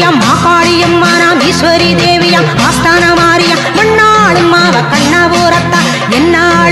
தேவியாம் மாகாளியம் மாறாம் ஈஸ்வரி தேவியாம் ஆஸ்தான மாரியாம் மண்ணாளும் மாவ கண்ணபுரத்தா என்னாள்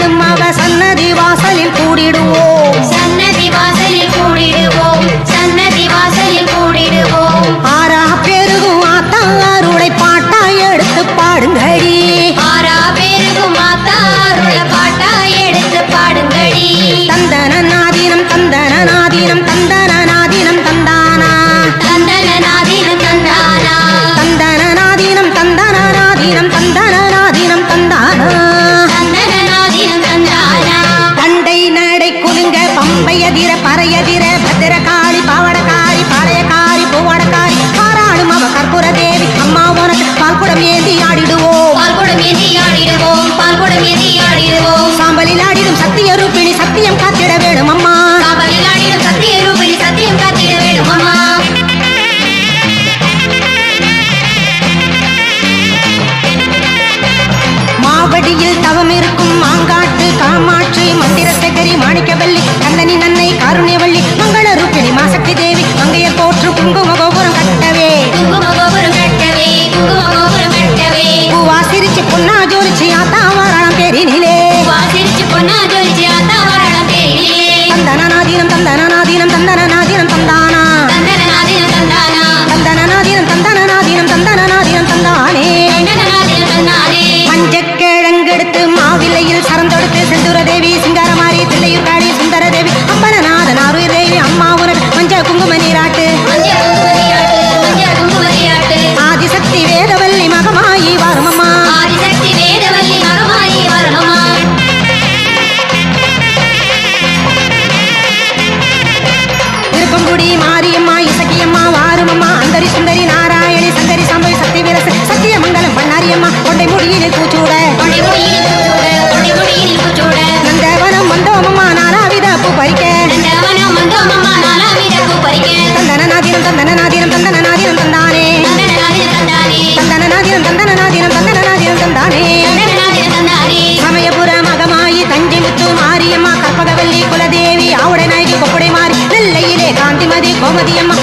பறையதிர பறையதிர பத்திரகாளி பாவடக்காரி பாளையக்காரி பூவடக்காரி பாராளும் அவ கற்பூர தேவி அம்மா உனக்கு பால்குடம் ஏந்தி ஆடிடுவோம். பால்குடம் ஏந்தி ஆடிடுவோம் பால்குடம் ஏந்தி ஆடிடுவோம். சாம்பலில் ஆடிடும் சத்திய ரூபிணி சத்தியம் காத்திட வேணும் அம்மா. சாம்பலில் ஆடிடும் சத்திய ரூபிணி சத்தியம் காத்திட வேணும் அம்மா. தவம் இருக்கும் மாங்காட்டு காமாட்சி மந்திர மாங்குடி மாரியம்மா இசக்கியம்மா வாருமம்மா அந்தரி சுந்தரி நாராயணி சங்கரி சாம்பவி சக்தி வீரச சத்திய மங்கலம் பண்ணாரியம்மா கொண்டை முடியிலே பூச்சூட மதியம்மா